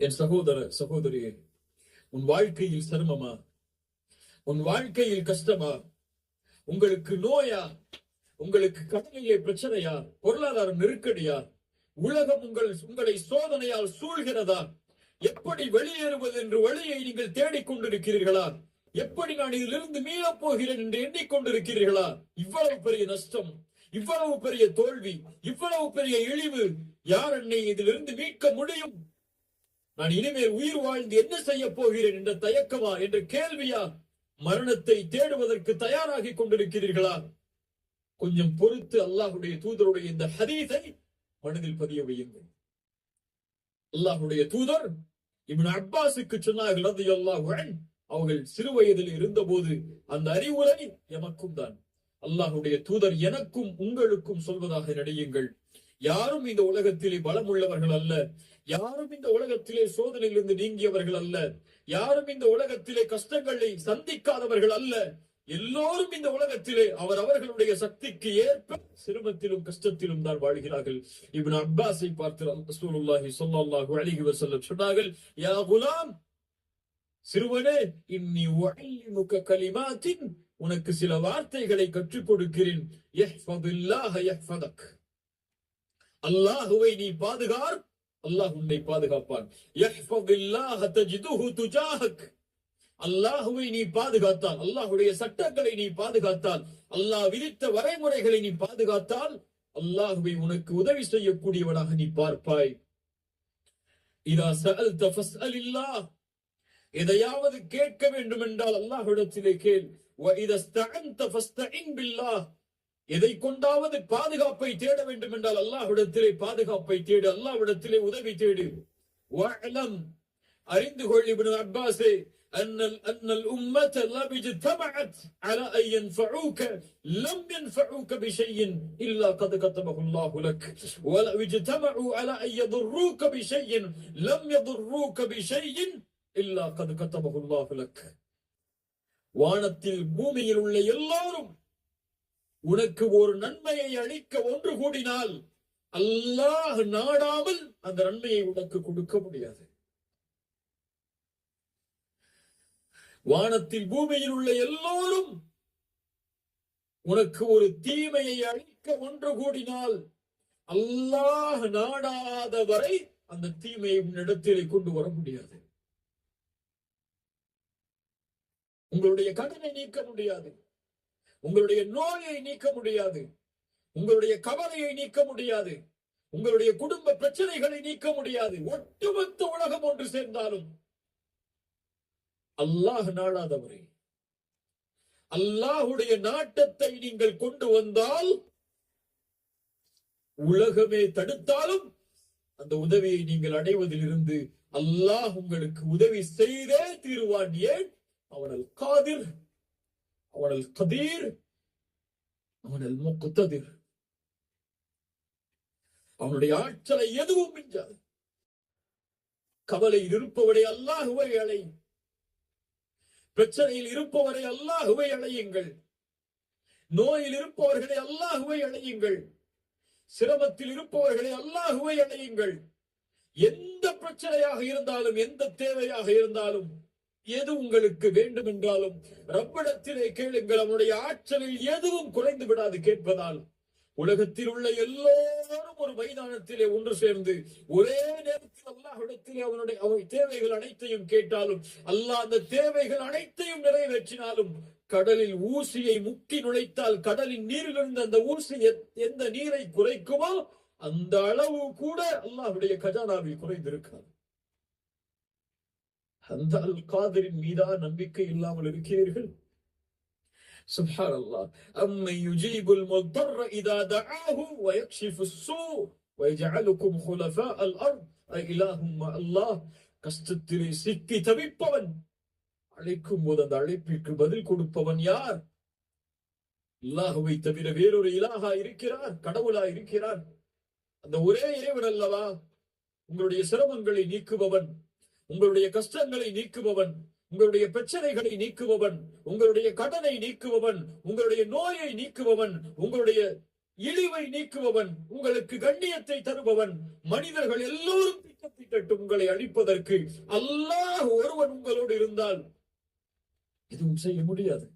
என் சகோதர சகோதரியே உன் வாழ்க்கையில் சிரமமா? உன் வாழ்க்கையில் கஷ்டமா? உங்களுக்கு நோயா? உங்களுக்கு கடனிலே பிரச்சனையா? பொருளாதார நெருக்கடியா? உலகம் உங்கள் உங்களை சோதனையால் சூழ்கிறதா? எப்படி வெளியேறுவது என்று வழியை நீங்கள் தேடிக்கொண்டிருக்கிறீர்களா? எப்படி நான் இதிலிருந்து மீளப் போகிறேன் என்று எண்ணிக்கொண்டிருக்கிறீர்களா? இவ்வளவு பெரிய நஷ்டம் இவ்வளவு பெரிய தோல்வி இவ்வளவு பெரிய இழிவு யார் என்னை இதிலிருந்து மீட்க முடியும்? நான் இனிமேல் உயிர் வாழ்ந்து என்ன செய்ய போகிறேன் என்ற தயக்கமா என்ற கேள்வியா மரணத்தை தேடுவதற்கு தயாராகி கொண்டிருக்கிறீர்களா? கொஞ்சம் பொறுத்து அல்லாஹுடைய தூதருடைய இந்த ஹதீஸை மனதில் பதிய வையுங்கள். அல்லாஹுடைய தூதர் இவன் அப்பாஸுக்கு சொன்னார்கள் ரலியல்லாஹு அன்ஹு அவர்கள் சிறு வயதில் இருந்தபோது அந்த அறிவுரை எமக்கும் தான். அல்லாஹுடைய தூதர் எனக்கும் உங்களுக்கும் சொல்வதாக நடியுங்கள் யாரும் இந்த உலகத்திலே பலம் உள்ளவர்கள் அல்ல. யாரும் இந்த உலகத்திலே சோதனையிலிருந்து நீங்கியவர்கள் அல்ல. யாரும் இந்த உலகத்திலே கஷ்டங்களை சந்திக்காதவர்கள் அல்ல. எல்லோரும் இந்த உலகத்திலே அவர் அவர்களுடைய சக்திக்கு ஏற்ப சிரமத்திலும் கஷ்டத்திலும் தான் வாழ்கிறார்கள். இப்னு அப்பாஸை பார்த்து ரசூலுல்லாஹி ஸல்லல்லாஹு அலைஹி வஸல்லம் சொன்னார்கள் யா குலாம் சிறுவனே இன்னி உஅல்லிமுக கலிமாத்தின் உனக்கு சில வார்த்தைகளை கற்றுக் கொடுக்கிறேன். யஹ்ஃபதுல்லாஹ யஹ்ஃபதக் அல்லாஹுவை நீ பாதுகார். அல்லாஹ் உன்னை பாதுகாப்பான். அல்லாஹுவை நீ பாதுகாத்தால் அல்லாஹுடைய சட்டங்களை நீ பாதுகாத்தால் அல்லாஹ் விதித்த வரைமுறைகளை நீ பாதுகாத்தால் அல்லாஹுவை உனக்கு உதவி செய்யக்கூடியவனாக நீ பார்ப்பாய். இதா சஅல்த ஃபஸ்அலில்லாஹ். எதையாவது கேட்க வேண்டும் என்றால் அல்லாஹ்விடத்திலே கேள். وَإِذَا اسْتَعَنْتَ فَاسْتَعِنْ بِاللَّهِ எதை கொண்டாவது பாதுகாப்பை தேட வேண்டும் என்றால் அல்லாஹ்விடத்திலே பாதுகாப்பை தேடு அல்லாஹ்விடத்திலே உதவி தேடு وَاعْلَمْ அறிந்து கொள் இப்னு அப்பாஸே أن أن الأمة لو اجتمعت على أن ينفعوك لم ينفعوك بشيء إلا قد كتبه الله لك ولو اجتمعوا على أن يضروك بشيء لم يضروك بشيء إلا قد كتبه الله لك வானத்தில் பூமியில் உள்ள எல்லாரும் உனக்கு ஒரு நன்மையை அளிக்க ஒன்று கூடினால் அல்லாஹ் நாடாமல் அந்த நன்மையை உனக்கு கொடுக்க முடியாது. வானத்தில் பூமியில் உள்ள எல்லோரும் உனக்கு ஒரு தீமையை அழிக்க ஒன்று கூடினால் அல்லாஹ் நாடாத வரை அந்த தீமையை உன்னிடத்திலே கொண்டு வர முடியாது. உங்களுடைய கடனை நீக்க முடியாது. உங்களுடைய நோயை நீக்க முடியாது. உங்களுடைய கவலையை நீக்க முடியாது. உங்களுடைய குடும்ப பிரச்சனைகளை நீக்க முடியாது. ஒட்டுமொத்த உலகம் ஒன்று சேர்ந்தாலும் அல்லாஹ் நாடாதவரை. அல்லாஹுடைய நாட்டத்தை நீங்கள் கொண்டு வந்தால் உலகமே தடுத்தாலும் அந்த உதவியை நீங்கள் அடைவதிலிருந்து அல்லாஹ் உங்களுக்கு உதவி செய்தே தீருவான் ஏன்? அவனல் காதிர். அவனல் கதீர் அவனல் முக்குத்ததிர் அவனுடைய ஆற்றலை எதுவும் மிஞ்சாது. கவலையில் இருப்பவரை அல்லாஹுவை அலை பிரச்சனையில் இருப்பவரை அல்லாஹுவை அழையுங்கள். நோயில் இருப்பவர்களை அல்லாஹுவை அழையுங்கள். சிரமத்தில் இருப்பவர்களை அல்லாஹுவை அழையுங்கள். எந்த பிரச்சனையாக இருந்தாலும் எந்த தேவையாக இருந்தாலும் எது உங்களுக்கு வேண்டும் என்றாலும் ரப்பிடத்திலே கேளுங்கள். அவனுடைய ஆற்றலில் எதுவும் குறைந்து விடாது கேட்பதால். உலகத்தில் உள்ள எல்லோரும் ஒரு மைதானத்திலே ஒன்று சேர்ந்து ஒரே நேரத்தில் அல்லாஹிடத்திலே அவனுடைய அவன் தேவைகள் அனைத்தையும் கேட்டாலும் அல்லாஹ் அந்த தேவைகள் அனைத்தையும் நிறைவேற்றினாலும் கடலில் ஊசியை முக்கி நுழைத்தால் கடலின் நீரிலிருந்து அந்த ஊசி எத்- எந்த நீரை குறைக்குமோ அந்த அளவு கூட அல்லாஹுடைய கஜானாவில் குறைந்திருக்காது. அந்த அல் காதரின் மீதா நம்பிக்கை இல்லாமல் இருக்கிறீர்கள் سبحان الله أمن يجيب المضطر إذا دعاه ويكشف السوء ويجعلكم خلفاء الأرض أإله مع الله கஷ்டத்திலே சிக்கி தவிப்பவன் அழைக்கும் போது அந்த அழைப்பிற்கு பதில் கொடுப்பவன் யார் அல்லாஹுவை தவிர வேறொரு இலாகா இருக்கிறார் கடவுளா இருக்கிறார் அந்த ஒரே இறைவன் அல்லவா உங்களுடைய சிரமங்களை நீக்குபவன் உங்களுடைய கஷ்டங்களை நீக்குபவன் உங்களுடைய பிரச்சனைகளை நீக்குபவன் உங்களுடைய கடனை நீக்குபவன் உங்களுடைய நோயை நீக்குபவன் உங்களுடைய இழிவை நீக்குபவன் உங்களுக்கு கண்ணியத்தை தருபவன் மனிதர்கள் எல்லோரும் திட்டத்திட்டு உங்களை அழிப்பதற்கு அல்லாஹ் ஒருவன் உங்களோடு இருந்தால் எதுவும் செய்ய முடியாது.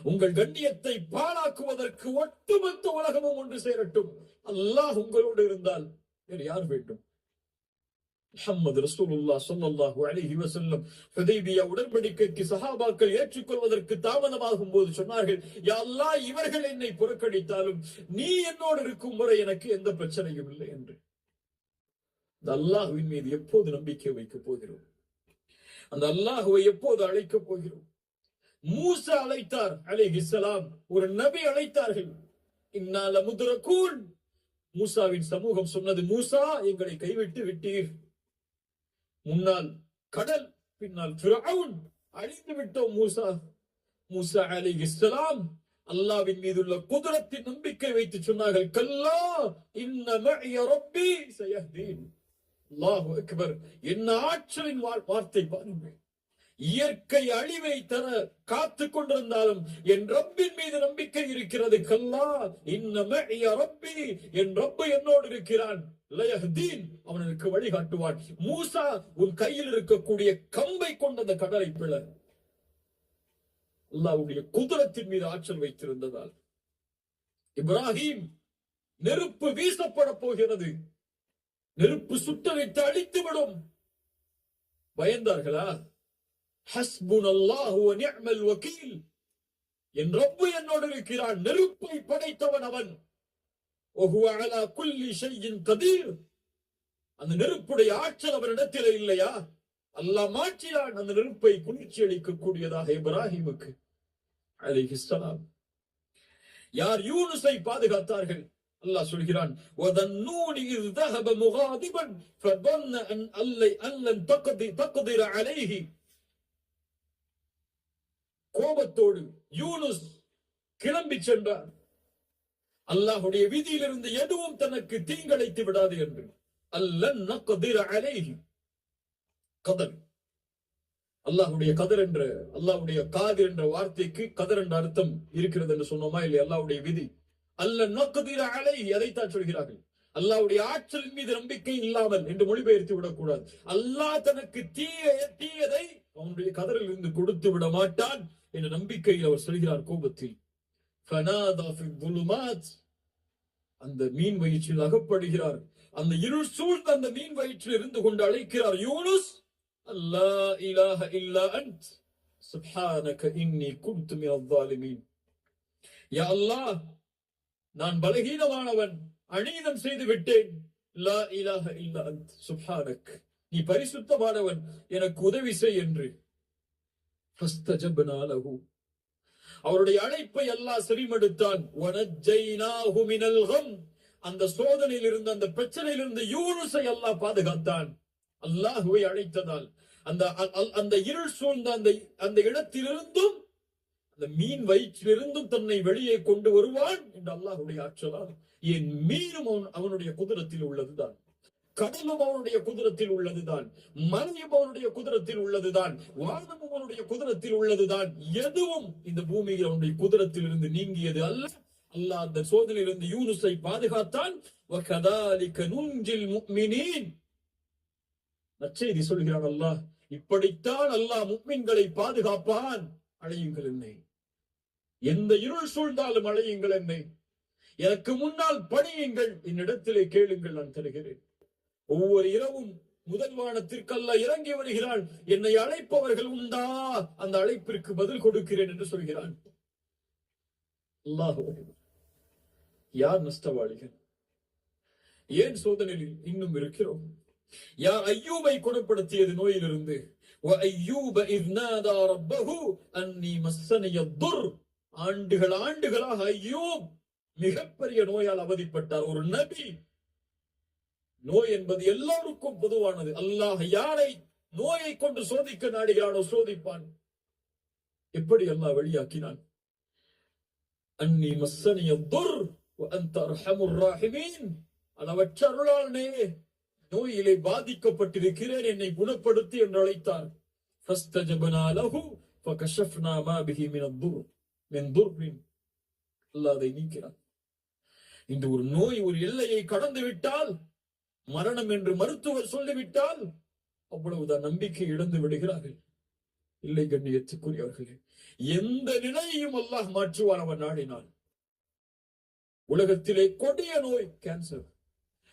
உங்கள் கண்ணியத்தை பாழாக்குவதற்கு ஒட்டுமொத்த உலகமும் ஒன்று சேரட்டும். அல்லாஹ் உங்களோடு இருந்தால் வேறு யார் வேண்டும்? முகமது ரசூலுல்லா ஸல்லல்லாஹு அலைஹி வசல்லம் ஹுதைபியா உடன்படிக்கைக்கு சஹாபாக்கள் ஏற்றுக்கொள்வதற்கு தாமதமாகும் போது சொன்னார்கள் யா இவர்கள் என்னை புறக்கணித்தாலும் நீ என்னோடு இருக்கும் முறை எனக்கு எந்த பிரச்சனையும் இல்லை என்று. அல்லாஹுவின் மீது எப்போது நம்பிக்கை வைக்கப் போகிறோம்? அந்த அல்லாஹுவை எப்போது அழைக்கப் போகிறோம்? மூசா அழைத்தார் அலைஹிஸ்ஸலாம் ஒரு நபி அழைத்தார்கள் இன்னால முதுரக்கூன் மூசாவின் சமூகம் சொன்னது மூசா எங்களை கைவிட்டு விட்டீர். முன்னால் கடல் பின்னால் ஃபிரௌன் அழிந்து விட்டோம் மூசா. மூசா அலி இஸ்லாம் அல்லாவின் மீதுள்ள குதிரத்தின் நம்பிக்கை வைத்து சொன்னார்கள். கல்லா இன்ன அல்லாஹு அக்பர். என்ன ஆற்றலின் வார்த்தை பாருங்கள். இயற்கை அழிவை தர காத்து கொண்டிருந்தாலும் என் ரப்பின் மீது நம்பிக்கை இருக்கிறது. கல்லா இன்ன ரப்பி என் ரப்பு என்னோடு இருக்கிறான். அவனுக்கு வழிகாட்டுவான். மூசா உன் கையில் இருக்கக்கூடிய கம்பை கொண்ட அந்த கடலை பிள. அல்லாவுடைய குதிரத்தின் மீது ஆற்றல் வைத்திருந்ததால். இப்ராஹிம் நெருப்பு வீசப்பட போகிறது. நெருப்பு சுட்டரித்து அழித்துவிடும். பயந்தார்களா? ஹஸ்புன் அல்லாஹு நிஅமல் வக்கீல் என் ரப்பு என்னோடு இருக்கிறான் நெருப்பை படைத்தவன் அவன் وهو على كل شيء قدير அந்த நெருப்புடைய ஆற்றல் அவரிடத்தில் இல்லையா அல்லாஹ் மாற்றினான் அந்த நெருப்பை குளிர்ச்சி அளிக்கக்கூடியதாக இப்ராஹிமுக்கு அலைஹிஸ்ஸலாம் யார் யூனுஸை பாதுகாத்தார்கள் அல்லாஹ் சொல்கிறான் وَذَنُّونِ إِذْ ذَهَبَ مُغَاضِبًا فَظَنَّ أَنْ أَلَّ- أَنْ لَنْ تَقْدِ- تَقْدِرَ عَلَيْهِ கோபத்தோடு யூனுஸ் கிளம்பி சென்றார். அல்லாஹுடைய விதியிலிருந்து எதுவும் தனக்கு தீங்கழைத்து விடாது என்று. அல்ல கதர். அல்லாஹுடைய கதர் என்ற அல்லாஹ்வுடைய காது என்ற வார்த்தைக்கு கதர் என்ற அர்த்தம் இருக்கிறது என்று சொன்னோமா இல்லை அல்லாவுடைய விதி. அல்ல நக்திர அலை அதைத்தான் சொல்கிறார்கள். அல்லாவுடைய ஆற்றலின் மீது நம்பிக்கை இல்லாமல் என்று மொழிபெயர்த்து விடக்கூடாது. அல்லாஹ் தனக்கு தீய தீயதை அவனுடைய கதரில் இருந்து கொடுத்து விட மாட்டான் என்ற நம்பிக்கையில் அவர் சொல்கிறார் கோபத்தில். அந்த மீன் வயிற்றில் அகப்படுகிறார். அந்த இருள் சூழ்ந்த அந்த மீன் வயிற்றில் இருந்து கொண்டு அழைக்கிறார். யூனுஸ் அல்லா இலாஹ இல்லா அன்ட் சுப்ஹானக இன்னி குன்து மின் அல்லாலிமீன் யா அல்லாஹ் நான் பலகீனமானவன். அநீதம் செய்து விட்டேன் லா இலாக இல்லா சுப்ஹானக். நீ பரிசுத்தமானவன் எனக்கு உதவி செய் என்று. அவருடைய அழைப்பை அல்லாஹ் செவிமடுத்தான். அந்த சோதனையில் இருந்து அந்த பிரச்சனையில் இருந்து யூனுசை அல்லாஹ் பாதுகாத்தான். அல்லாஹுவை அழைத்ததால் அந்த அந்த இருள் சூழ்ந்த அந்த அந்த இடத்திலிருந்தும் அந்த மீன் வயிற்றிலிருந்தும் தன்னை வெளியே கொண்டு வருவான் என்று அல்லாஹுடைய ஆற்றலால் என் மீனும் அவனுடைய குதிரத்தில் உள்ளதுதான். கடலும் அவனுடைய குதிரத்தில் உள்ளதுதான். மலையும் அவனுடைய குதிரத்தில் உள்ளதுதான். வானமும் அவனுடைய குதிரத்தில் உள்ளதுதான். எதுவும் இந்த பூமியில் அவனுடைய குதிரத்தில் இருந்து நீங்கியது அல்ல. அல்லாஹ் அந்த சோதனையிலிருந்து யூனுஸை பாதுகாத்தான். நச்செய்தி சொல்கிறான் அல்லாஹ். இப்படித்தான் அல்லாஹ் முக்மின்களை பாதுகாப்பான். அழையுங்கள் என்னை. எந்த இருள் சூழ்ந்தாலும் அழையுங்கள் என்னை. எனக்கு முன்னால் பணியுங்கள் என்னிடத்திலே கேளுங்கள் நான் தருகிறேன். ஒவ்வொரு இரவும் முதல் வானத்திற்கல்ல இறங்கி வருகிறாள். என்னை அழைப்பவர்கள் உண்டா? அந்த அழைப்பிற்கு பதில் கொடுக்கிறேன் என்று சொல்கிறான். யார் நஷ்டவாளிகள்? ஏன் சோதனையில் இன்னும் இருக்கிறோம்? யார் ஐயூபை குணப்படுத்தியது நோயிலிருந்து. ஆண்டுகள் ஆண்டுகளாக ஐயூப் மிகப்பெரிய நோயால் அவதிப்பட்டார் ஒரு நபி நோய் என்பது எல்லோருக்கும் பொதுவானது அல்லாஹ் யாரை நோயை கொண்டு சோதிக்க நாடுகிறானோ சோதிப்பான் எப்படி அல்லாஹ் வெளியாக்கினான் அன்னி மஸ்ஸனிய துர் அந்த அர்ஹமுர் ராஹிமீன் அளவற்ற அருளாளனே நோயிலே பாதிக்கப்பட்டிருக்கிறேன் என்னை குணப்படுத்தி என்று அழைத்தார் فاستجبنا له فكشفنا ما به من الضر من ضر அல்லாஹ் அதை நீக்கிறான் இந்த ஒரு நோய் ஒரு எல்லையை கடந்து விட்டால் மரணம் என்று மருத்துவர் சொல்லிவிட்டால் அவ்வளவுதான் நம்பிக்கை இழந்து விடுகிறார்கள். இல்லை கண்ணியத்துக்குரியவர்களே எந்த நிலையையும் அல்லாஹ் மாற்றுவான் அவன் நாடினான் உலகத்திலே கொடிய நோய் கேன்சர்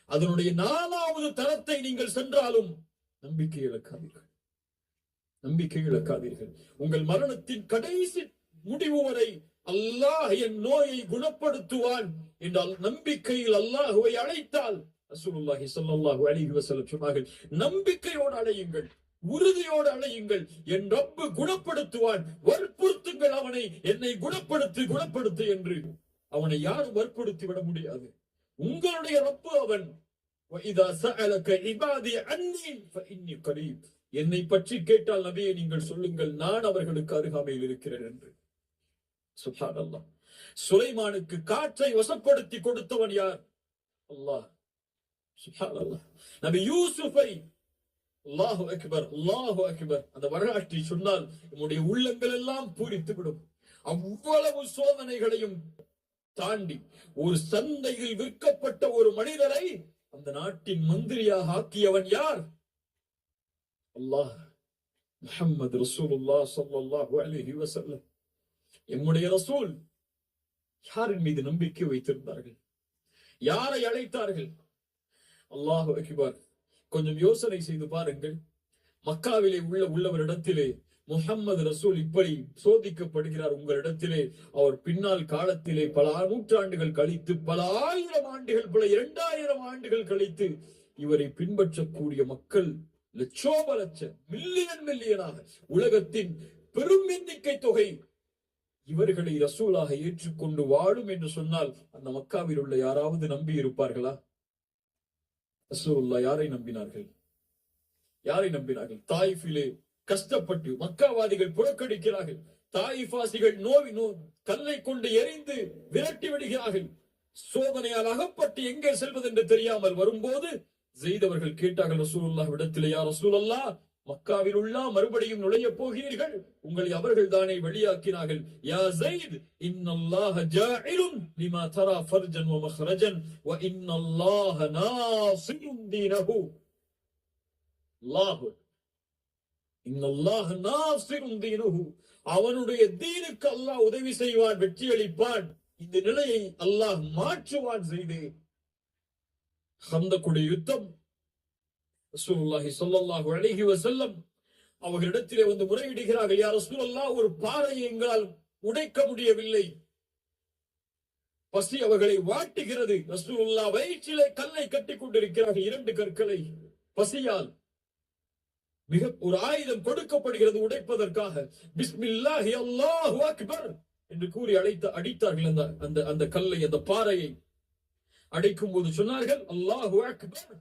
அதனுடைய நாலாவது தரத்தை நீங்கள் சென்றாலும் நம்பிக்கை இழக்காதீர்கள். நம்பிக்கை இழக்காதீர்கள். உங்கள் மரணத்தின் கடைசி முடிவு வரை அல்லாஹ் என் நோயை குணப்படுத்துவான் என்றால் நம்பிக்கையில் அல்லாஹுவை அழைத்தால் ரசூலுல்லாஹி ஸல்லல்லாஹு அலைஹி வஸல்லம் சொன்னார்கள் நம்பிக்கையோடு அழையுங்கள் உறுதியோடு அழையுங்கள் என் ரப்பு குணப்படுத்துவான் வற்புறுத்துங்கள் அவனை என்னை குணப்படுத்து குணப்படுத்து என்று. அவனை யாரும் வற்புறுத்தி விட முடியாது. உங்களுடைய ரப்பு அவன். என்னை பற்றி கேட்டால் நபியை நீங்கள் சொல்லுங்கள் நான் அவர்களுக்கு அருகாமையில் இருக்கிறேன் என்று. சுப்ஹானல்லாஹ் சுலைமானுக்கு காற்றை வசப்படுத்தி கொடுத்தவன் யார்? அல்லாஹ். நபி யூசுஃபை அல்லாஹு அக்பர் அல்லாஹு அக்பர். அந்த வரலாற்றை சொன்னால் நம்முடைய உள்ளங்கள் எல்லாம் பூரித்து விடும். அவ்வளவு சோதனைகளையும் தாண்டி ஒரு சந்தையில் விற்கப்பட்ட ஒரு மனிதரை அந்த நாட்டின் மந்திரியாக ஆக்கியவன் யார்? அல்லாஹ். முஹம்மது ரசூலுல்லாஹ் ஸல்லல்லாஹு அலைஹி வஸல்லம். எம்முடைய ரசூல் யாரின் மீது நம்பிக்கை வைத்திருந்தார்கள்? யாரை அழைத்தார்கள்? அல்லாஹு அக்பர் கொஞ்சம் யோசனை செய்து பாருங்கள். மக்காவிலே உள்ள உள்ளவரிடத்திலே முஹம்மது ரசூல் இப்படி சோதிக்கப்படுகிறார். உங்களிடத்திலே அவர் பின்னால் காலத்திலே பல நூற்றாண்டுகள் கழித்து பல ஆயிரம் ஆண்டுகள் பல இரண்டாயிரம் ஆண்டுகள் கழித்து இவரை பின்பற்றக்கூடிய மக்கள் லட்சோப லட்சம் மில்லியன் மில்லியனாக. உலகத்தின் பெரும் எண்ணிக்கை தொகை இவர்களை ரசூலாக ஏற்றுக்கொண்டு வாழும் என்று சொன்னால் அந்த மக்காவில் உள்ள யாராவது நம்பி இருப்பார்களா? ரசூல்லா யாரை நம்பினார்கள்? யாரை நம்பினார்கள்? தாயிஃபிலே கஷ்டப்பட்டு மக்காவாதிகள் புறக்கணிக்கிறார்கள். தாயிஃபாசிகள் நோவி நோ கல்லை கொண்டு எரிந்து விரட்டி விடுகிறார்கள். சோதனையால் அகப்பட்டு எங்கே செல்வது என்று தெரியாமல் வரும்போது செய்தவர்கள் கேட்டார்கள் ரசூலுல்லாஹ் இடத்திலே யார் ரசூலல்லா மக்காவில் உள்ள மறுபடியும் நுழைய போகிறீர்கள். உங்களை அவர்கள் தானே வெளியாக்கினார்கள். யா ஜெயித் இன்னல்லாஹ ஜாஇலுன் லிமா தரா ஃபர்ஜன் வ மக்ரஜன் வ இன்னல்லாஹ நாசிருன் தீனஹு. அல்லாஹ் இன்னல்லாஹ நாசிருன் தீனஹு. அவனுடைய தீனுக்கு அல்லாஹ் உதவி செய்வான் வெற்றி அளிப்பான். இந்த நிலையை அல்லாஹ் மாற்றுவான் செய்து. ஹந்தக்குடைய யுத்தம் ரசூலுல்லாஹி ஸல்லல்லாஹு அவர்களிடத்திலே வந்து முறையிடுகிறார்கள். யார் ரசூலல்லா ஒரு பாறையை எங்களால் உடைக்க முடியவில்லை. பசி அவர்களை வாட்டுகிறது. ரசூலுல்லா வயிற்றிலே கல்லை கட்டிக் கொண்டிருக்கிறார்கள். இரண்டு கற்களை பசியால் மிக ஒரு ஆயுதம் கொடுக்கப்படுகிறது உடைப்பதற்காக. பிஸ்மில்லாஹி அல்லாஹு அக்பர் என்று கூறி அழைத்து அடித்தார்கள் அந்த அந்த அந்த கல்லை அந்த பாறையை. அடைக்கும் போது சொன்னார்கள் அல்லாஹு அக்பர்.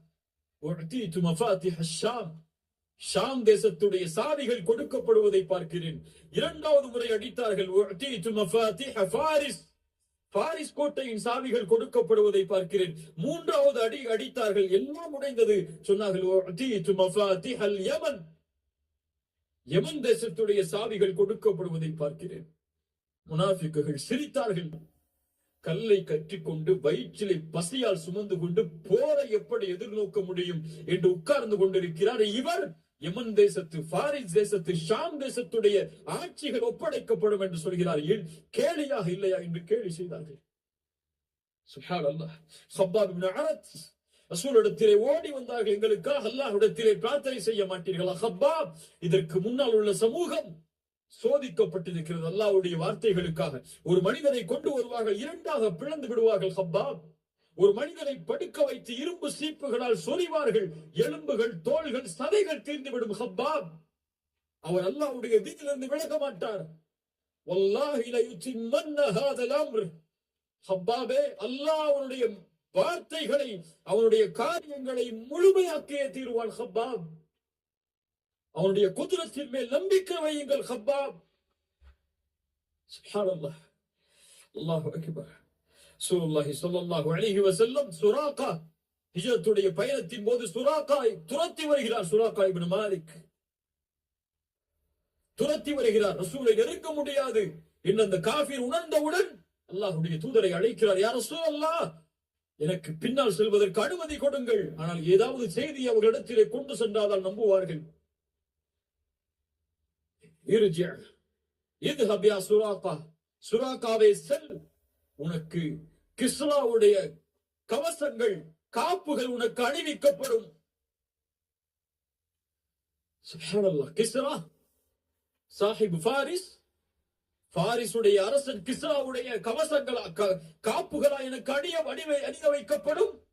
ஷாம். தேசத்துடைய சாவிகள் கொடுக்கப்படுவதை பார்க்கிறேன். இரண்டாவது முறை அடித்தார்கள் பாரிஸ் கோட்டையின் சாவிகள் கொடுக்கப்படுவதை பார்க்கிறேன். மூன்றாவது அடி அடித்தார்கள் எல்லாம் உடைந்தது. சொன்னார்கள் யமன். யமன் தேசத்துடைய சாவிகள் கொடுக்கப்படுவதை பார்க்கிறேன். முனாஃபிக்குகள் சிரித்தார்கள். கல்லை கற்றிக்கொண்டு வயிற்றிலே பசியால் சுமந்து கொண்டு போரை எப்படி எதிர்நோக்க முடியும் என்று உட்கார்ந்து கொண்டிருக்கிறார் இவர். யமன் தேசத்து பாரிஸ் தேசத்து ஷாம் தேசத்துடைய ஆட்சிகள் ஒப்படைக்கப்படும் என்று சொல்கிறார். ஏன்? கேலியாக இல்லையா என்று கேலி செய்தார்கள். சுஹான் அல்லாஹ் சப்பாப் அரத் ரசூலிடத்திலே ஓடி வந்தார்கள். எங்களுக்காக அல்லாஹ்விடத்திலே பிரார்த்தனை செய்ய மாட்டீர்களா? ஹப்பாப் இதற்கு முன்னால் உள்ள சமூகம் சோதிக்கப்பட்டிருக்கிறது அல்லாவுடைய வார்த்தைகளுக்காக. ஒரு மனிதனை கொண்டு வருவார்கள் இரண்டாக பிளந்து விடுவார்கள் ஹப்பா. ஒரு மனிதனை படுக்க வைத்து இரும்பு சீப்புகளால் சொறிவார்கள் எலும்புகள் தோள்கள் சதைகள் தீர்ந்துவிடும் ஹப்பா. அவர் அல்லாவுடைய வீட்டிலிருந்து விலக மாட்டார். ஹப்பாபே அல்லாஹ் அவனுடைய வார்த்தைகளை அவனுடைய காரியங்களை முழுமையாக்கிய தீர்வான் ஹப்பாப் அவனுடைய குதிரத்தின் மேல் நம்பிக்கை வையுங்கள் ஹப்பா சுப்ஹானல்லாஹ் அல்லாஹு அக்பர். ஸல்லல்லாஹு அலைஹி வஸல்லம் சுராகா ஹிஜ்ரத்துடைய பயணத்தின் போது சுராகாய் துரத்தி வருகிறார் சுராகா இப்னு மாலிக். துரத்தி வருகிறார். ரசூலை நெருங்க முடியாது. என்று அந்த காஃபிர் உணர்ந்தவுடன் அல்லாஹுடைய தூதரை அழைக்கிறார் யார் ரசூல் அல்லாஹ் எனக்கு பின்னால் செல்வதற்கு அனுமதி கொடுங்கள். ஆனால் ஏதாவது செய்தி அவர்களிடத்திலே கொண்டு சென்றால் நம்புவார்கள். இருஜிஅ. இத்ஹப் யா சுராகா செல். உனக்கு கிஸ்லாவுடைய கவசங்கள் காப்புகள் உனக்கு அணிவிக்கப்படும். கிஸ்ரா. சாஹிப் ஃபாரிஸ். பாரிசுடைய அரசன் கிஸ்ராவுடைய கவசங்களா காப்புகளா எனக்கு அணிய அணிவை அணிய வைக்கப்படும்.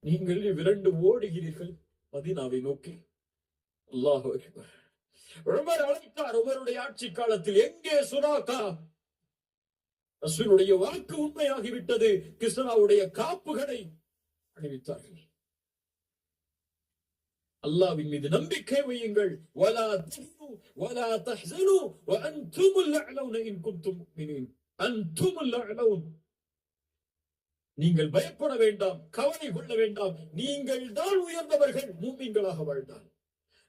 நீங்கள் விரண்டு ஓடுகிறீர்கள். மதினாவை நோக்கி. அல்லாஹ் அக்பர். உமர் அழைத்தார் உமருடைய ஆட்சி காலத்தில் எங்கே சுனாகா? ரசூலுடைய வாக்கு உண்மையாகிவிட்டது. கிருஷ்ணாவுடைய காப்புகளை அணிவித்தார்கள். அல்லாவின் மீது நம்பிக்கை வையுங்கள். வலா தஹ்னு வலா தஹ்சனு வ அன்துமுல் அலௌன இன் குன்தும் நீங்கள் பயப்பட வேண்டாம் கவலை கொள்ள வேண்டாம். நீங்கள் தான் உயர்ந்தவர்கள் மூமின்களாக வாழ்ந்தால்.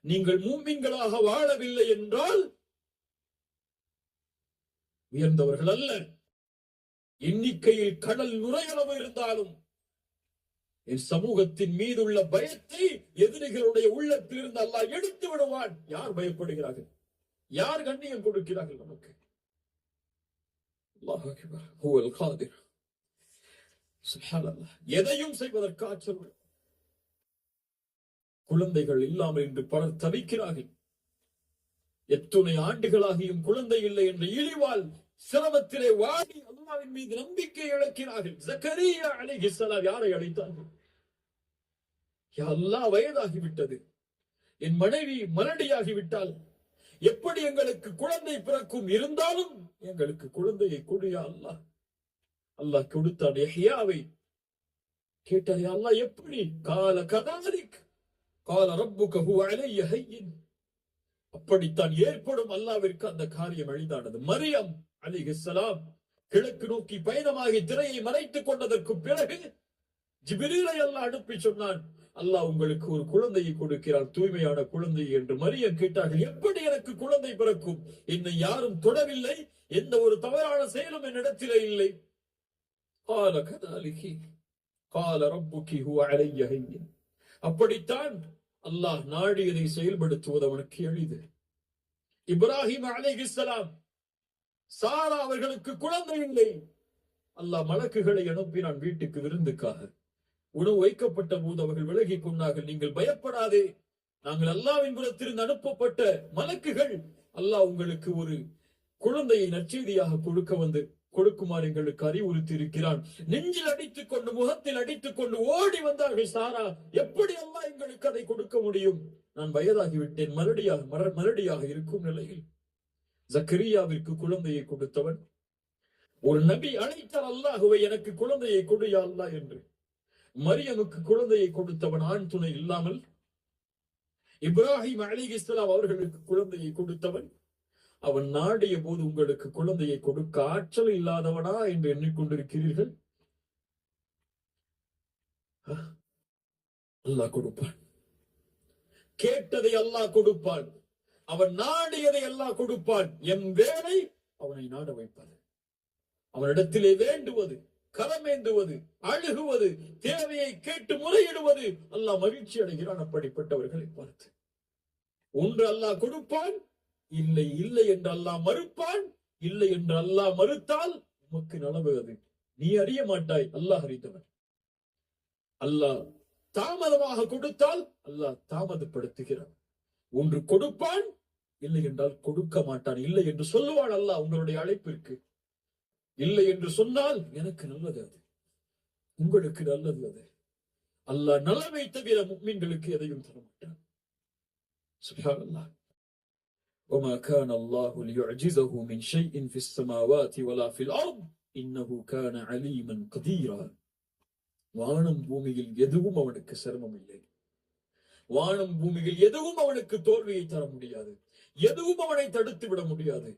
நீங்கள் மூமின்களாக வாழவில்லை என்றால் உயர்ந்தவர்கள் அல்ல. எண்ணிக்கையில் கடல் நுரையளவு இருந்தாலும் என் சமூகத்தின் மீதுள்ள பயத்தை எதிரிகளுடைய உள்ளத்தில் இருந்து அல்லாஹ் எடுத்து விடுவான். யார் பயப்படுகிறார்கள்? யார் கண்ணியம் கொடுக்கிறார்கள் நமக்கு? எதையும் செய்வதற்கு ஆற்றல் குழந்தைகள் இல்லாமல் என்று பலர் தவிக்கிறார்கள். எத்துணை ஆண்டுகளாகியும் குழந்தை இல்லை என்ற இழிவால் சிரமத்திலே வாடி அல்லாவின் மீது நம்பிக்கை இழக்கிறார்கள். ஜக்கரியா அலைஹிஸ்ஸலாம் யாரை அழைத்தார்கள்? எல்லா வயதாகிவிட்டது. என் மனைவி மலடியாகிவிட்டால் எப்படி எங்களுக்கு குழந்தை பிறக்கும் இருந்தாலும் எங்களுக்கு குழந்தையை கொடியா அல்லாஹ் அல்லாஹ் கொடுத்தான் யஹ்யாவை கேட்டார். அல்லாஹ் எப்படி? கால கதாலிக். கால ரப்புக அலைய ஹையின். அப்படித்தான் ஏற்படும் அல்லாவிற்கு அந்த காரியம் எளிதானது. மரியம் அலிஹலாம் கிழக்கு நோக்கி பயணமாகி திரையை மறைத்துக் கொண்டதற்கு பிறகு ஜிபிரிலை அல்லா அனுப்பி சொன்னான் அல்லாஹ் உங்களுக்கு ஒரு குழந்தையை கொடுக்கிறார் தூய்மையான குழந்தை என்று. மரியம் கேட்டார்கள் எப்படி எனக்கு குழந்தை பிறக்கும்? என்னை யாரும் தொடவில்லை எந்த ஒரு தவறான செயலும் என்னிடத்திலே இல்லை. கால கதாலிகி கால ரப்புகி ஹுவ அலைய அப்படித்தான் அல்லாஹ் நாடியதை செயல்படுத்துவது அவனுக்கு எளிது. இப்ராஹிம் அலைஹிஸ்ஸலாம் சாரா அவர்களுக்கு குழந்தை இல்லை. அல்லாஹ் மலக்குகளை அனுப்பினான் வீட்டுக்கு விருந்துக்காக. உணவு வைக்கப்பட்ட போது அவர்கள் விலகி கொண்டார்கள். நீங்கள் பயப்படாதே. நாங்கள் அல்லாவின் புறத்திலிருந்து அனுப்பப்பட்ட மலக்குகள் அல்லாஹ் உங்களுக்கு ஒரு குழந்தையை நற்செய்தியாக கொடுக்க வந்து கொடுக்குமாறு எங்களுக்கு அறிவுறுத்தி இருக்கிறான் நெஞ்சில் அடித்துக் கொண்டு முகத்தில் அடித்துக் கொண்டு ஓடி வந்தார்கள் சாரா. எப்படி அம்மா எங்களுக்கு அதை கொடுக்க முடியும்? நான் வயதாகிவிட்டேன். மறுடியாக மர- மறுடியாக இருக்கும் நிலையில் ஜக்கரியாவிற்கு குழந்தையை கொடுத்தவன் ஒரு நபி அழைத்தார் அல்லாஹுவை எனக்கு குழந்தையை கொடு அல்லாஹ் என்று. மரியமுக்கு குழந்தையை கொடுத்தவன் ஆண் துணை இல்லாமல் இப்ராஹிம் அலிகிஸ்லாம் அவர்களுக்கு குழந்தையை கொடுத்தவன் அவன் நாடிய போது உங்களுக்கு குழந்தையை கொடுக்க ஆற்றல் இல்லாதவனா என்று எண்ணிக்கொண்டிருக்கிறீர்கள்? அல்லாஹ் கொடுப்பான். கேட்டதை அல்லாஹ் கொடுப்பான். அவன் நாடியதை அல்லாஹ் கொடுப்பான். என் வேலை அவனை நாட வைப்பது. அவனிடத்திலே வேண்டுவது கலமேந்துவது அழுகுவது தேவையை கேட்டு முறையிடுவது. அல்லாஹ் மகிழ்ச்சி அடைகிறான். அப்படிப்பட்டவர்களை பார்த்து. ஒன்று அல்லாஹ் கொடுப்பான் இல்லை இல்லை என்று அல்லாஹ் மறுப்பான் இல்லை என்று அல்லாஹ் மறுத்தால் உமக்கு நலவு அது. நீ அறிய மாட்டாய் அல்லாஹ் அறிந்தவன். அல்லாஹ் தாமதமாக கொடுத்தால் அல்லாஹ் தாமதப்படுத்துகிறான். ஒன்று கொடுப்பான் இல்லை என்றால் கொடுக்க மாட்டான். இல்லை என்று சொல்லுவான் அல்லாஹ் உங்களுடைய அழைப்பிற்கு. இல்லை என்று சொன்னால் எனக்கு நல்லது அது. உங்களுக்கு நல்லது அது. அல்லாஹ் நலவை தவிர மீன்களுக்கு எதையும் தர மாட்டான் அல்லாஹ் وما كان الله ليعجزه من شيء في السماوات ولا في الأرض إنه كان عليما قديرا வானம் பூமியில் எதுவும் அவனுக்கு சிரமம் இல்லை வானம் பூமியில் எதுவும் அவனுக்கு தோல்வியை தர முடியாது எதுவும் அவனை தடுத்து விட முடியாது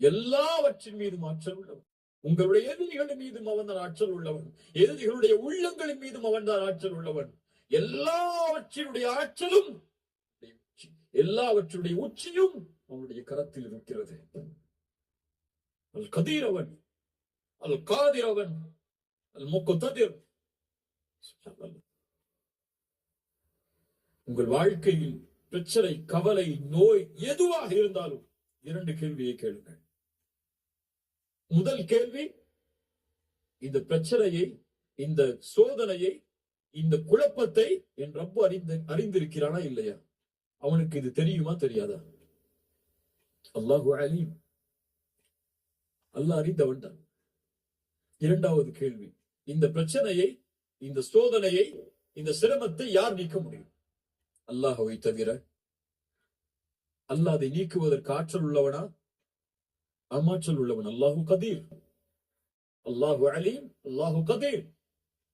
எல்லாவற்றின் மீதும் ஆற்றல் உள்ளவன் உங்களுடைய எதிரிகளின் மீதும் அவன் தான் ஆற்றல் உள்ளவன் எதிரிகளுடைய உள்ளங்களின் மீதும் அவன் தான் ஆற்றல் உள்ளவன் எல்லாவற்றினுடைய ஆற்றலும் எல்லாவற்றுடைய உச்சியும் அவனுடைய கரத்தில் இருக்கிறது. அல் கதீர் அல் காதிரவன் அல் முக்குத்ததிர் உங்கள் வாழ்க்கையில் பிரச்சனை கவலை நோய் எதுவாக இருந்தாலும் இரண்டு கேள்வியை கேளுங்கள். முதல் கேள்வி இந்த பிரச்சனையை இந்த சோதனையை இந்த குழப்பத்தை என் ரப்பு அறிந்து அறிந்திருக்கிறானா இல்லையா? அவனுக்கு இது தெரியுமா தெரியாதா? அல்லாஹு அலீம். அல்லாஹ் அறிந்தவன் தான். இரண்டாவது கேள்வி இந்த பிரச்சனையை இந்த சோதனையை இந்த சிரமத்தை யார் நீக்க முடியும்? அல்லாஹுவை தவிர அல்லாஹ் அதை நீக்குவதற்கு ஆற்றல் உள்ளவனா? அமாற்றல் உள்ளவன் அல்லாஹு கதீர். அல்லாஹு அலீம் அல்லாஹு கதீர்.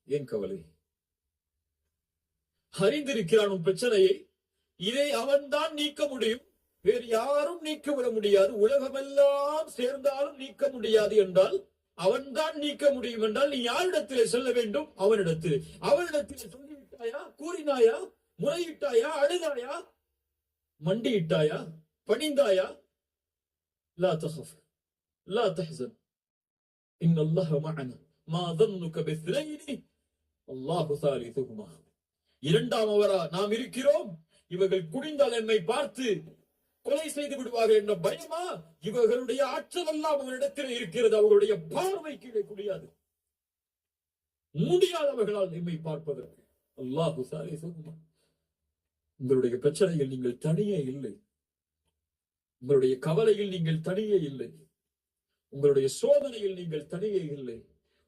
ஏன் கவலை? அறிந்திருக்கிறான் உன் பிரச்சனையை இதை அவன்தான் நீக்க முடியும். வேறு யாரும் நீக்க விட முடியாது. உலகமெல்லாம் சேர்ந்தாலும் நீக்க முடியாது என்றால் அவன்தான் நீக்க முடியும் என்றால் நீ யாரிடத்திலே செல்ல வேண்டும்? அவனிடத்தில். அவனிடத்திலே சொல்லிவிட்டாயா? கூறினாயா? முறையிட்டாயா? அழுதாயா? மண்டியிட்டாயா? பணிந்தாயா? லா தஹஃப். லா தஹ்சன். இன் அல்லாஹ் மஅனா. மா தன்னுக பிஸ்லைனி அல்லாஹ் இரண்டாம் அவரா நாம் இருக்கிறோம். இவர்கள் குடிந்தால் என்னை பார்த்து கொலை செய்து விடுவார்கள் என்ற பயமா இவர்களுடைய ஆற்றல் எல்லாம் அவர்களிடத்தில் இருக்கிறது. அவர்களுடைய பார்வை கீழே குடியாது முடியாதவர்களால் நம்மை பார்ப்பதற்கு. அல்லாஹு உங்களுடைய பிரச்சனையில் நீங்கள் தனியே இல்லை. உங்களுடைய கவலையில் நீங்கள் தனியே இல்லை. உங்களுடைய சோதனையில் நீங்கள் தனியே இல்லை.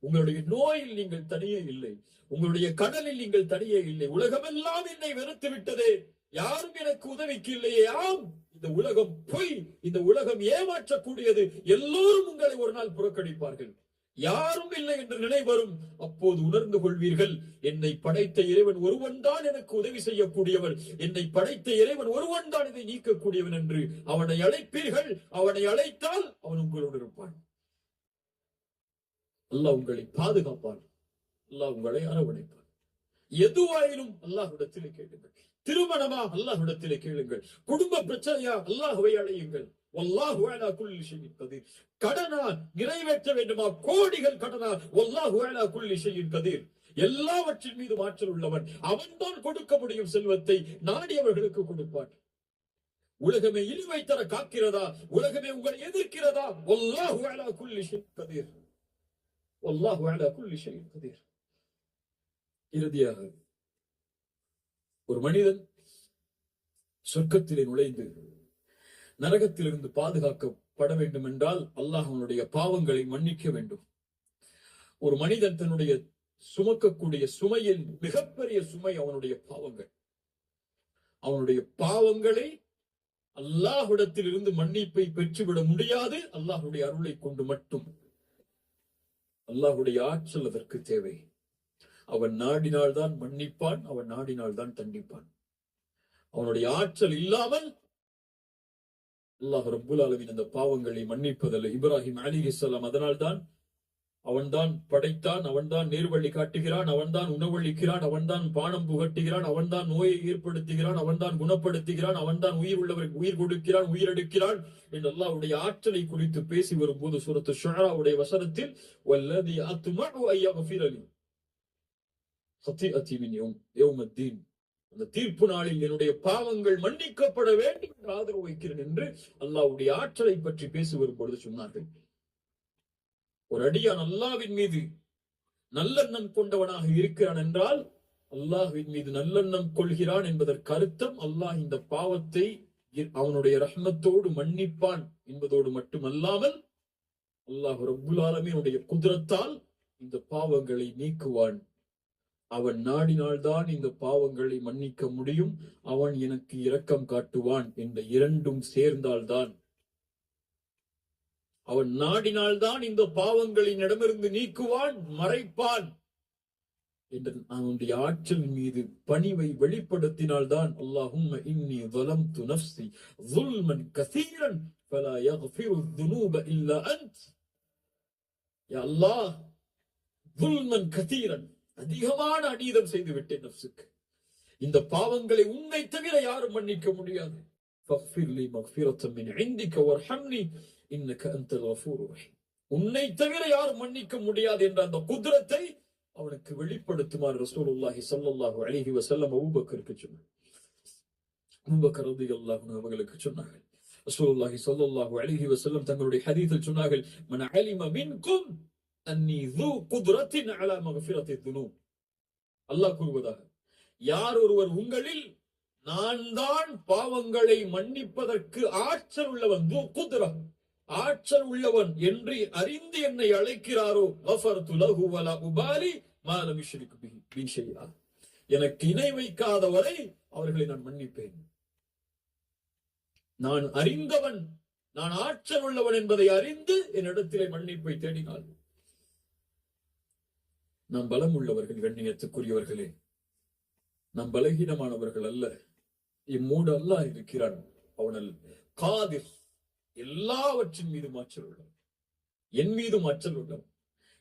உங்களுடைய நோயில் நீங்கள் தனியே இல்லை. உங்களுடைய கடலில் நீங்கள் தனியே இல்லை. உலகமெல்லாம் என்னை வெறுத்து விட்டதே. யாரும் எனக்கு உதவிக்கு இல்லையாம் இந்த உலகம் பொய் இந்த உலகம் ஏமாற்றக்கூடியது. எல்லோரும் உங்களை ஒரு நாள் புறக்கணிப்பார்கள். யாரும் இல்லை என்று நினை வரும் அப்போது உணர்ந்து கொள்வீர்கள் என்னை படைத்த இறைவன் ஒருவன் தான் எனக்கு உதவி செய்யக்கூடியவன். என்னை படைத்த இறைவன் ஒருவன் தான் இதை நீக்கக்கூடியவன் என்று அவனை அழைப்பீர்கள். அவனை அழைத்தால் அவன் உங்களோடு இருப்பான். அல்லாஹ் உங்களை பாதுகாப்பான். அல்லாஹ் உங்களை அரவணைப்பான். எதுவாயினும் அல்லாஹ்விடத்திலே கேளுங்கள் திருமணமா அல்லாஹிடத்திலே கேளுங்கள். குடும்ப பிரச்சனையா அல்லாஹுவை அடையுங்கள். கடனா நிறைவேற்ற வேண்டுமா? கோடிகள் கடனா வல்லாஹு அலா குல்லி ஷைஇன் எல்லாவற்றின் மீது ஆற்றல் உள்ளவன் அவன்தான் கொடுக்க முடியும் செல்வத்தை நாடியவர்களுக்கு கொடுப்பான். உலகமே இழிவை தர காக்கிறதா? உலகமே உங்களை எதிர்க்கிறதா? வல்லாஹு அலா குல்லி கதிர் கதீர். வல்லாஹு அலா இறுதியாக ஒரு மனிதன் சொர்க்கத்திலே நுழைந்து நரகத்திலிருந்து பாதுகாக்கப்பட வேண்டும் என்றால் அல்லாஹ் அவனுடைய பாவங்களை மன்னிக்க வேண்டும். ஒரு மனிதன் தன்னுடைய சுமக்கக்கூடிய சுமையில் மிகப்பெரிய சுமை அவனுடைய பாவங்கள். அவனுடைய பாவங்களை அல்லாஹுடத்தில் இருந்து மன்னிப்பை பெற்றுவிட முடியாது அல்லாஹுடைய அருளை கொண்டு மட்டும். அல்லாஹுடைய ஆற்றல் அதற்கு தேவை. அவன் நாடினால்தான் மன்னிப்பான் அவன் நாடினால்தான் தண்டிப்பான். அவனுடைய ஆற்றல் இல்லாமல் அல்லாஹ் ரபுல் அளவின் அந்த பாவங்களை மன்னிப்பதில்லை. இப்ராஹிம் அலிஹிஸ்லாம் அதனால்தான் அவன்தான் படைத்தான் அவன்தான் நேர்வழி காட்டுகிறான் அவன்தான் உணவளிக்கிறான் அவன்தான் பானம் புகட்டுகிறான் அவன்தான் நோயை ஏற்படுத்துகிறான் அவன்தான் குணப்படுத்துகிறான் அவன்தான் உயிர் உள்ளவருக்கு உயிர் கொடுக்கிறான் உயிரெடுக்கிறான் என்று அல்லாஹ்வுடைய ஆற்றலை குறித்து பேசி வரும்போது சுரத்து ஷுஆராவுடைய வசனத்தில் வல்லதி ஐயா ஐயஃபிர அலி ஹத்தீகத்தி மின் யோம் யோமத்தீன். அந்த தீர்ப்பு நாளில் என்னுடைய பாவங்கள் மன்னிக்கப்பட வேண்டும் என்று ஆதரவு வைக்கிறேன் என்று அல்லாவுடைய ஆற்றலை பற்றி பேசி வரும்பொழுது சொன்னார்கள். ஒரு அடியான் அல்லாவின் மீது நல்லெண்ணம் கொண்டவனாக இருக்கிறான் என்றால் அல்லாஹுவின் மீது நல்லெண்ணம் கொள்கிறான் என்பதற்கு அர்த்தம் அல்லாஹ் இந்த பாவத்தை அவனுடைய ரஹ்மத்தோடு மன்னிப்பான் என்பதோடு மட்டுமல்லாமல் அல்லாஹ் ரபுல் ஆலமியனுடைய குதிரத்தால் இந்த பாவங்களை நீக்குவான். அவன் நாடினால்தான் இந்த பாவங்களை மன்னிக்க முடியும் அவன் எனக்கு இரக்கம் காட்டுவான் என்ற இரண்டும் சேர்ந்தால்தான் அவன் நாடினால்தான் இந்த பாவங்களின் இடமிருந்து நீக்குவான் மறைப்பான் என்ற அவனுடைய ஆற்றல் மீது பணிவை வெளிப்படுத்தினால்தான் அல்லாஹும் இன்னி ظلمت نفسي ظلما كثيرا فلا يغفر الذنوب الا انت يا الله ظلما كثيرا அதிகமான அநீதம் செய்து விட்டேன் நப்சுக்கு இந்த பாவங்களை உன்னை தவிர யாரும் மன்னிக்க முடியாது. உன்னை தவிர யாரும் மன்னிக்க முடியாது என்ற அந்த குதிரத்தை அவனுக்கு வெளிப்படுத்துமாறு ரசூலுல்லாஹி சல்லாஹு அழகி வசல்லம் அபூபக்கருக்கு சொன்னார். அபூபக்கர் ரதி அல்லாஹு அவங்களுக்கு சொன்னார்கள். ரசூலுல்லாஹி சல்லாஹு அழகி வசல்லம் தங்களுடைய ஹதீத்தில் சொன்னார்கள் மன அலிம மின்கும் அல்லாஹ் கூறுவதாக யார் ஒருவர் உங்களில் நான் தான் பாவங்களை மன்னிப்பதற்கு ஆற்றல் உள்ளவன்? குதிரா. ஆற்றல் உள்ளவன் என்று அறிந்து என்னை அழைக்கிறாரோ? உபாலி எனக்கு இணை வைக்காதவரை அவர்களை நான் மன்னிப்பேன். நான் அறிந்தவன் நான் ஆற்றல் உள்ளவன் என்பதை அறிந்து என்னிடத்திலே மன்னிப்பை தேடினாள். நாம் பலம் உள்ளவர்கள் கண்ணியத்துக்குரியவர்களே. நாம் பலகீனமானவர்கள் அல்ல. இம்மூடு அல்லாஹ் இருக்கிறான். அவனல் காதில் எல்லாவற்றின் மீதும் ஆற்றல் உள்ளவன். என் மீதும் ஆற்றல் உள்ளவன்.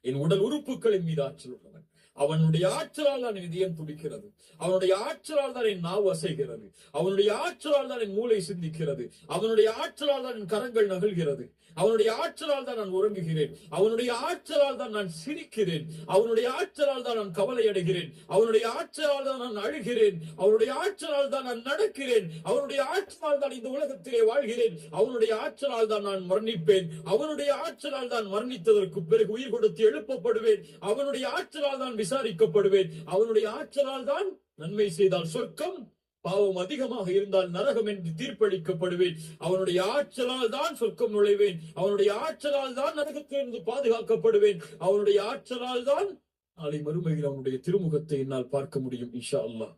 என் உடல் உறுப்புகளின் மீது ஆற்றல் உள்ளவன். அவனுடைய ஆற்றலால் தான் இதயம் துடிக்கிறது அவனுடைய ஆற்றலால் தான் என் நாவு அசைகிறது அவனுடைய ஆற்றலால் தான் என் மூளை சிந்திக்கிறது அவனுடைய ஆற்றலால் தான் என் கரங்கள் நகழ்கிறது அவனுடைய ஆற்றலால் தான் நான் உறங்குகிறேன் அவனுடைய ஆற்றலால் தான் நான் சிரிக்கிறேன் அவனுடைய ஆற்றலால் தான் நான் கவலை அடைகிறேன் அவனுடைய ஆற்றலால் தான் நான் அழுகிறேன் அவனுடைய ஆற்றலால் தான் நான் நடக்கிறேன் அவனுடைய ஆற்றலால் தான் இந்த உலகத்திலே வாழ்கிறேன் அவனுடைய ஆற்றலால் தான் நான் மரணிப்பேன் அவனுடைய ஆற்றலால் தான் மரணித்ததற்கு பிறகு உயிர் கொடுத்து எழுப்பப்படுவேன் அவனுடைய ஆற்றலால் தான் விசாரிக்கப்படுவேன். அவனுடைய ஆற்றலால் தான் நன்மை செய்தால் சொர்க்கம் பாவம் அதிகமாக இருந்தால் நரகம் என்று தீர்ப்பளிக்கப்படுவேன். அவனுடைய ஆற்றலால் தான் சொர்க்கம் நுழைவேன். அவனுடைய ஆற்றலால் தான் நரகத்திலிருந்து பாதுகாக்கப்படுவேன். அவனுடைய ஆற்றலால் தான் நாளை மறுமையில் அவனுடைய திருமுகத்தை என்னால் பார்க்க முடியும் இஷா அல்லாஹ்.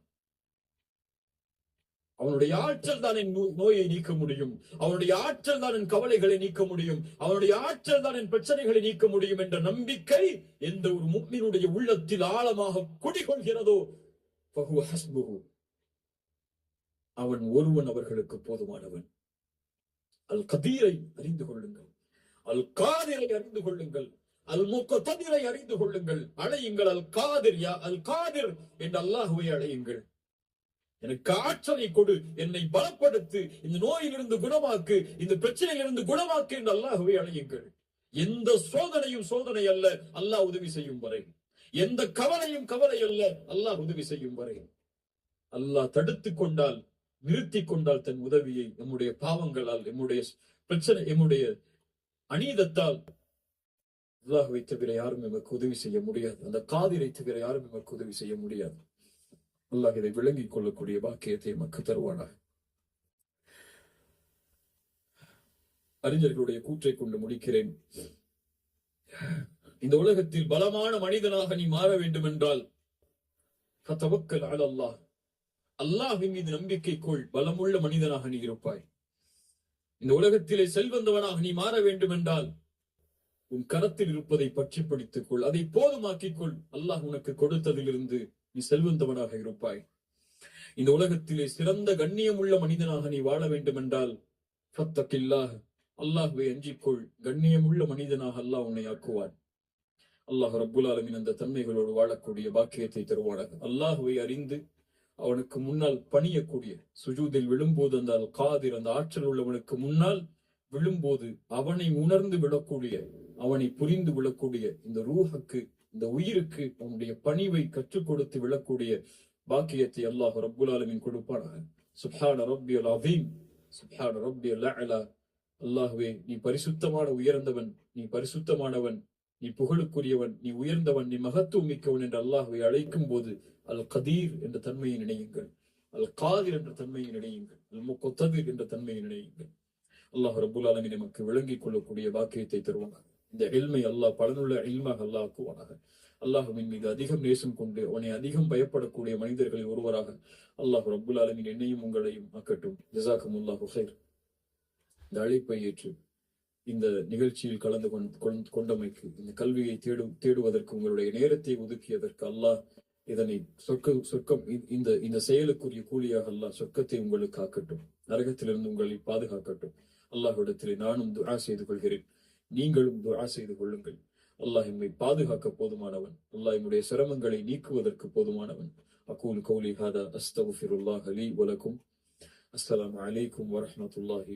அவனுடைய ஆற்றல் தான் என் நோயை நீக்க முடியும். அவனுடைய ஆற்றல் தான் என் கவலைகளை நீக்க முடியும். அவனுடைய ஆற்றல் தான் என் பிரச்சனைகளை நீக்க முடியும் என்ற நம்பிக்கை எந்த ஒரு முக்மினுடைய உள்ளத்தில் ஆழமாக குடிகொள்கிறதோ அவன் ஒருவன் அவர்களுக்கு போதுமானவன். அல் கதீரை அறிந்து கொள்ளுங்கள். அல் காதிரை அறிந்து கொள்ளுங்கள். அல் முக்கதிரை அறிந்து கொள்ளுங்கள். அழையுங்கள் அல் காதிர் யா அல் காதிர் என்று அல்லாஹுவை அழையுங்கள். எனக்கு ஆற்றலை கொடு. என்னை பலப்படுத்து. இந்த நோயிலிருந்து குணமாக்கு. இந்த பிரச்சனையிலிருந்து குணமாக்கு என்று அல்லாஹுவை அழையுங்கள். எந்த சோதனையும் சோதனை அல்ல. அல்லாஹ் உதவி செய்யும் வரை. எந்த கவலையும் கவலை அல்ல. அல்லாஹ் உதவி செய்யும் வரை. அல்லாஹ் தடுத்து கொண்டால் நிறுத்தி கொண்டால் தன் உதவியை நம்முடைய பாவங்களால் நம்முடைய பிரச்சனை நம்முடைய அநீதத்தால் அல்லாஹ்வை தவிர யாரும் எமக்கு உதவி செய்ய முடியாது. அந்த காதிரை தவிர யாரும் எமக்கு உதவி செய்ய முடியாது. அல்லாஹ் இதை விளங்கிக் கொள்ளக்கூடிய பாக்கியத்தை எமக்கு தருவானாக. அறிஞர்களுடைய கூற்றை கொண்டு முடிக்கிறேன். இந்த உலகத்தில் பலமான மனிதனாக நீ மாற வேண்டும் என்றால் அல்லாஹ். அல்லாஹின் மீது நம்பிக்கை கொள் பலமுள்ள மனிதனாக நீ இருப்பாய். இந்த உலகத்திலே செல்வந்தவனாக நீ மாற வேண்டும் என்றால் உன் கரத்தில் இருப்பதை பற்றி பிடித்துக் கொள் அதை போதுமாக்கிக் கொள். அல்லாஹ் உனக்கு கொடுத்ததிலிருந்து நீ செல்வந்தவனாக இருப்பாய். இந்த உலகத்திலே சிறந்த கண்ணியமுள்ள மனிதனாக நீ வாழ வேண்டும் என்றால் அல்லாஹுவை அல்லாஹ்வை அஞ்சிக்கொள் கண்ணியமுள்ள மனிதனாக அல்லாஹ் உன்னை ஆக்குவான். அல்லாஹ் ரப்புல் அந்த தன்மைகளோடு வாழக்கூடிய பாக்கியத்தை தருவானாக. அல்லாஹுவை அறிந்து அவனுக்கு முன்னால் பணியக்கூடிய சுஜூதில் விழும்போது அந்த அல் காதிர் அந்த ஆற்றல் உள்ளவனுக்கு முன்னால் விழும்போது அவனை உணர்ந்து விடக்கூடிய அவனை புரிந்து விழக்கூடிய இந்த ரூஹக்கு இந்த உயிருக்கு உன்னுடைய பணிவை கற்றுக் கொடுத்து விழக்கூடிய பாக்கியத்தை அல்லாஹ் ரப்புல் ஆலமீன் கொடுப்பானாக. சுப்ஹான ரப்பியல் அதீம் சுப்ஹான ரப்பியல் அலா அல்லாஹுவே நீ பரிசுத்தமான உயர்ந்தவன் நீ பரிசுத்தமானவன் நீ புகழுக்குரியவன் நீ உயர்ந்தவன் நீ மகத்துவம் மிக்கவன் என்று அல்லாஹுவை அழைக்கும் போது அல் கதீர் என்ற தன்மையை நினையுங்கள். அல் காதிர் என்ற தன்மையை நினையுங்கள். அல் முக்கொத்ததிர் என்ற தன்மையை நினையுங்கள். அல்லாஹ் ரபுல் ஆலமி நமக்கு விளங்கிக் கொள்ளக்கூடிய பாக்கியத்தை தருவாங்க இந்த இல்மை அல்லாஹ் பலனுள்ள இல்மாக அல்லாஹ் ஆக்குவானாக அல்லாஹுவின் மீது அதிகம் நேசம் கொண்டு அவனை அதிகம் பயப்படக்கூடிய மனிதர்களில் ஒருவராக அல்லாஹ் ரபுல் ஆலமீன் என்னையும் உங்களையும் ஆக்கட்டும். ஜசாக்கும் அல்லாஹு ஹைர் இந்த அழைப்பை ஏற்று இந்த நிகழ்ச்சியில் கலந்து கொண்- கொண்- கொண்டமைக்கு இந்த கல்வியை தேடு தேடுவதற்கு உங்களுடைய நேரத்தை ஒதுக்கியதற்கு அல்லாஹ் இதனை சொர்க்க சொர்க்கம் இந்த இந்த செயலுக்குரிய கூலியாக அல்லாஹ் சொர்க்கத்தை உங்களுக்கு ஆக்கட்டும். நரகத்திலிருந்து உங்களை பாதுகாக்கட்டும். அல்லாஹ்விடத்திலே நானும் துரா செய்து கொள்கிறேன். நீங்களும் துஆ செய்து கொள்ளுங்கள். அல்லாஹ் எம்மை பாதுகாக்க போதுமானவன். அல்லாஹ் எம்முடைய சிரமங்களை நீக்குவதற்கு போதுமானவன். அகூல் கௌலி ஹாதா அஸ்தகுஃபிருல்லாஹ் அலி வலக்கும் அஸ்லாம் அலைக்கும் வரமத்துல்லாஹி